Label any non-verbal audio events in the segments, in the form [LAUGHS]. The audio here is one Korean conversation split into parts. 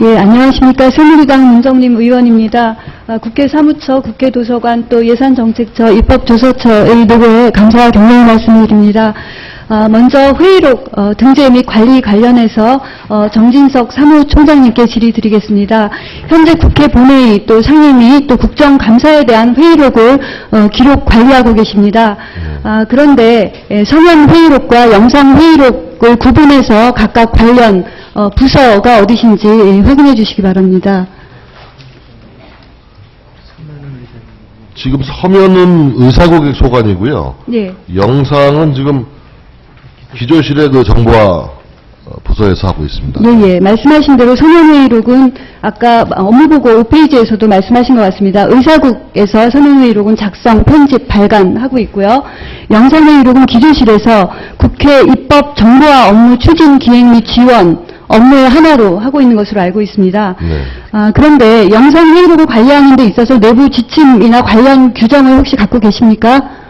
예, 안녕하십니까. 새누리당 문정림 의원입니다. 아, 국회 사무처, 국회 도서관, 또 예산정책처, 입법조서처의 노고에 감사와 경례의 말씀드립니다. 아, 먼저 회의록 어, 등재 및 관리 관련해서 어, 정진석 사무총장님께 질의드리겠습니다. 현재 국회 본회의 또 상임위 또 국정감사에 대한 회의록을 어, 기록 관리하고 계십니다. 아, 그런데 에, 서면 회의록과 영상 회의록 을 구분해서 각각 관련 어, 부서가 어디신지 예, 확인해 주시기 바랍니다. 지금 서면은 의사고객 소관이고요. 네. 영상은 지금 기조실의 그 정보화 어, 부서에서 하고 있습니다. 예, 예. 말씀하신 대로 서면회의록은 아까 업무보고 5페이지에서도 말씀하신 것 같습니다. 의사국에서 서면회의록은 작성, 편집, 발간하고 있고요. 영상회의록은 기조실에서 국회 입법 정보화 업무 추진 기획 및 지원 업무의 하나로 하고 있는 것으로 알고 있습니다. 네. 아, 그런데 영상회의록을 관리하는 데 있어서 내부 지침이나 관련 규정을 혹시 갖고 계십니까?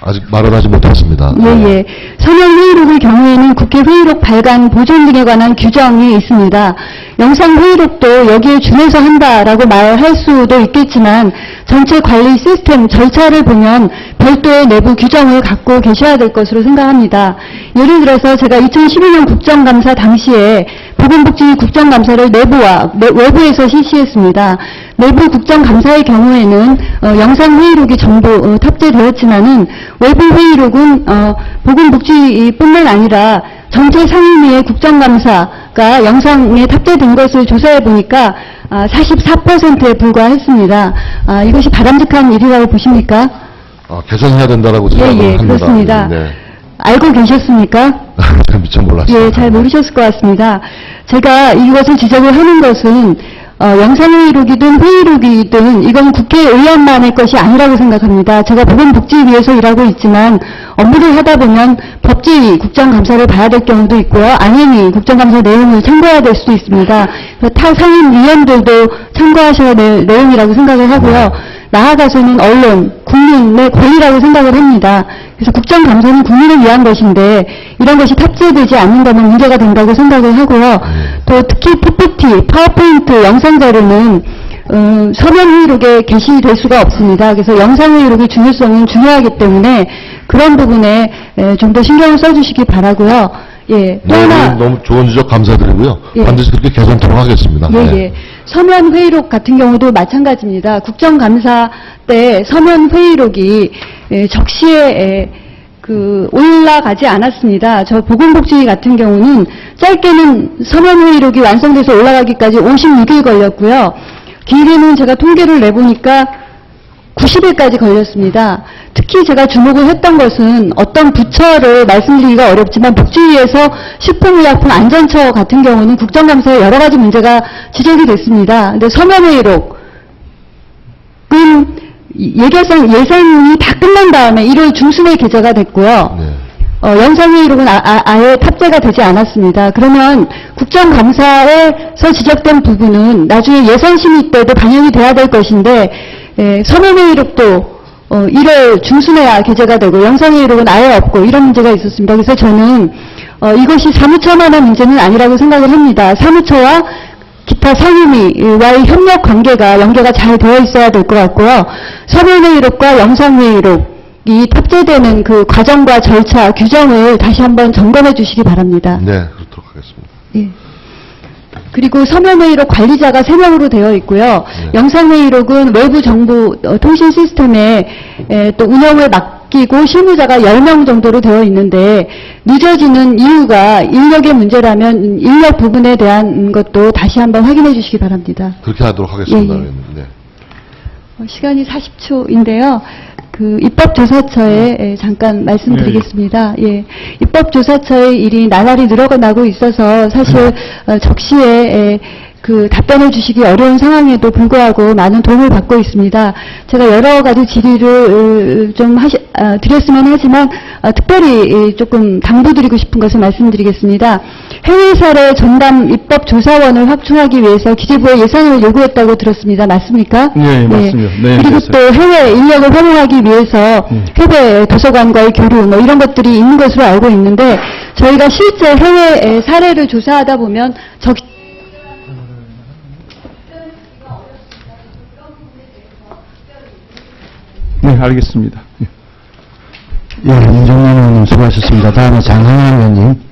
아직 말은 하지 못했습니다. 예, 예. 서면 회의록의 경우에는 국회 회의록 발간 보존 등에 관한 규정이 있습니다. 영상 회의록도 여기에 준해서 한다라고 말할 수도 있겠지만 전체 관리 시스템 절차를 보면 별도의 내부 규정을 갖고 계셔야 될 것으로 생각합니다. 예를 들어서 제가 2012년 국정감사 당시에 보건복지 국정감사를 내부와 내- 외부에서 실시했습니다. 내부 국정감사의 경우에는 어, 영상 회의록이 전부 어, 탑재되었지만은 외부 회의록은 어, 보건복지뿐만 아니라 전체 상임위의 국정감사가 영상에 탑재된 것을 조사해 보니까 아, 44%에 불과했습니다. 아, 이것이 바람직한 일이라고 보십니까? 아, 개선해야 된다라고 예, 생각을 예, 합니다. 그렇습니다. 네. 알고 계셨습니까? [LAUGHS] 미처 몰랐습니다. 예, 잘 모르셨을 것 같습니다. 제가 이것을 지적을 하는 것은 어, 영상회의록이든 회의록이든 이건 국회의원만의 것이 아니라고 생각합니다. 제가 보건복지위에서 일하고 있지만 업무를 하다 보면 법제위 국정감사를 봐야 될 경우도 있고요. 안행위 국정감사 내용을 참고해야 될 수도 있습니다. 타 상임위원들도 참고하셔야 될 내용이라고 생각을 하고요. 나아가서는 언론, 국민의 권리라고 생각을 합니다. 그래서 국정감사는 국민을 위한 것인데 이런 것이 탑재되지 않는 거면 문제가 된다고 생각을 하고요. 또 특히 PPT, 파워포인트, 영상 자료는 어, 서면 회의록에 게시될 수가 없습니다. 그래서 영상 회의록의 중요성은 중요하기 때문에 그런 부분에 좀 더 신경을 써주시기 바라고요. 예, 또 네, 하나 너무 좋은 지적 감사드리고요. 예. 반드시 그렇게 개선토록 하겠습니다. 예, 네. 예. 서면 회의록 같은 경우도 마찬가지입니다. 국정감사 때 서면 회의록이 예, 적시에 예, 그 올라가지 않았습니다. 저 보건복지위 같은 경우는 짧게는 서면 회의록이 완성돼서 올라가기까지 56일 걸렸고요. 길게는 제가 통계를 내보니까 90일까지 걸렸습니다. 특히 제가 주목을 했던 것은 어떤 부처를 말씀드리기가 어렵지만 복지위에서 식품의약품 안전처 같은 경우는 국정감사에 여러 가지 문제가 지적이 됐습니다. 근데 서면회의록은 예결상 예산이 다 끝난 다음에 1월 중순에 게재가 됐고요. 네. 어, 영상회의록은 아, 예 탑재가 되지 않았습니다. 그러면 국정감사에서 지적된 부분은 나중에 예산심의 때도 반영이 돼야 될 것인데 예, 서면회의록도 어, 1월 중순에야 게재가 되고 영상회의록은 아예 없고 이런 문제가 있었습니다. 그래서 저는 어, 이것이 사무처만한 문제는 아니라고 생각을 합니다. 사무처와 기타 상임위와의 협력 관계가 연계가 잘 되어 있어야 될 것 같고요. 서면회의록과 영상회의록이 탑재되는 그 과정과 절차, 규정을 다시 한번 점검해 주시기 바랍니다. 네, 그렇도록 하겠습니다. 예. 그리고 서면회의록 관리자가 3명으로 되어 있고요. 네. 영상회의록은 외부 정보 어, 통신 시스템에 에, 또 운영을 맡기고 실무자가 10명 정도로 되어 있는데 늦어지는 이유가 인력의 문제라면 인력 부분에 대한 것도 다시 한번 확인해 주시기 바랍니다. 그렇게 하도록 하겠습니다. 예, 예. 네. 어, 시간이 40초인데요. 그 입법조사처에 에, 잠깐 말씀드리겠습니다. 예, 입법조사처의 일이 나날이 늘어나고 있어서 사실 어, 적시에 에, 그 답변을 주시기 어려운 상황에도 불구하고 많은 도움을 받고 있습니다. 제가 여러 가지 질의를 어, 좀 하시, 아, 드렸으면 하지만 아, 특별히 이, 조금 당부드리고 싶은 것을 말씀드리겠습니다. 해외 사례 전담 입법 조사원을 확충하기 위해서 기재부에 예산을 요구했다고 들었습니다. 맞습니까? 예, 맞습니다. 네, 그리고. 또 해외 인력을 활용하기 위해서 음. 해외 도서관과의 교류 뭐 이런 것들이 있는 것으로 알고 있는데 저희가 실제 해외의 사례를 조사하다 보면 적 네, 알겠습니다. 예. 예, 임정민 의원님 수고하셨습니다. 다음에 장항원 의원님.